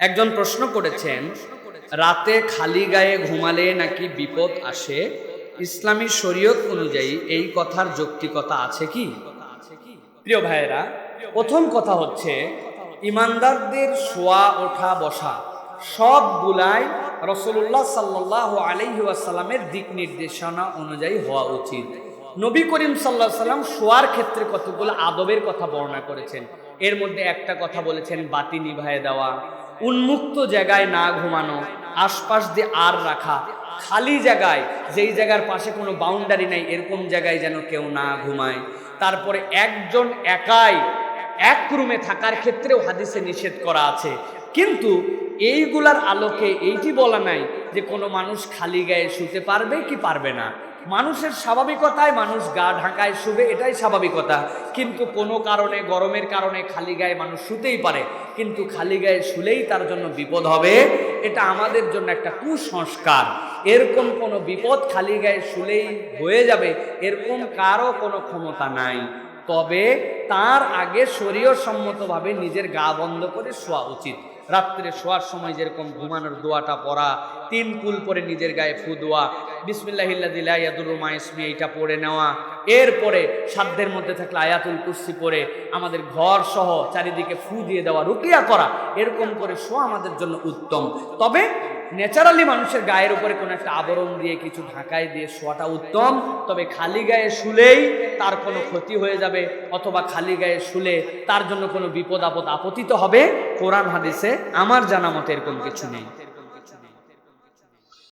একজন প্রশ্ন করেছেন, রাতে খালি গায়ে ঘুমালে নাকি বিপদ আসে? ইসলামী শরীয়ত অনুযায়ী এই কথার যৌক্তিকতা আছে কি? প্রিয় ভাইয়েরা, প্রথম কথা হচ্ছে, ইমানদারদের শোয়া, ওঠা, বসা সবগুলাই রসুল্লাহ সাল্লাহ আলহি দিক নির্দেশনা অনুযায়ী হওয়া উচিত। নবী করিম সাল্লাহ সাল্লাম শোয়ার ক্ষেত্রে কতগুলো আদবের কথা বর্ণনা করেছেন? এর মধ্যে একটা কথা বলেছেন, বাতি নিভায় দেওয়া। উন্মুক্ত জায়গায় না ঘুমানো, আশপাশ দিয়ে আর রাখা, খালি জায়গায়, যেই জায়গার পাশে কোনো বাউন্ডারি নাই, এরকম জায়গায় যেন কেউ না ঘুমায়। তারপরে একজন একাই এক রুমে থাকার ক্ষেত্রেও হাদিসে নিষেধ করা আছে। কিন্তু এইগুলার আলোকে এইটি বলা নাই যে কোনো মানুষ খালি গায়ে শুতে পারবে কি পারবে না। মানুষের স্বাভাবিকতায় মানুষ গা ঢাকায় শুবে, এটাই স্বাভাবিকতা। কিন্তু কোনো কারণে, গরমের কারণে খালি গায়ে মানুষ শুতেই পারে। কিন্তু খালি গায়ে শুলেই তার জন্য বিপদ হবে, এটা আমাদের জন্য একটা কুসংস্কার। এরকম কোনো বিপদ খালি গায়ে শুলেই হয়ে যাবে, এরকম কারও কোনো ক্ষমতা নাই। তবে তার আগে শরীয় সম্মতভাবে নিজের গা বন্ধ করে শোয়া উচিত। রাত্রে শোয়ার সময় যেরকম ঘুমানোর দোয়াটা পড়া, তিন কুল পরে নিজের গায়ে ফু দোয়া বিসমিল্লাহিল্লাদিল্লাহিয়াদুরুমা ইসমি, এইটা পড়ে নেওয়া। এরপরে সাধ্যের মধ্যে থাকলে আয়াতুল কুর্সি পরে আমাদের ঘর সহ চারিদিকে ফু দিয়ে দেওয়া, রুকিয়া করা, এরকম করে শোয়া আমাদের জন্য উত্তম। তবে ন্যাচারালি মানুষের গায়ের উপরে কোনো একটা আবরণ দিয়ে, কিছু ঢাকায় দিয়ে শোয়াটা উত্তম। তবে খালি গায়ে শুলেই তার কোনো ক্ষতি হয়ে যাবে, অথবা খালি গায়ে শুলে তার জন্য কোনো বিপদ আপদ আপতিত হবে। কোরআন হাদিসে আমার জানা মতে এরকম কিছু নেই।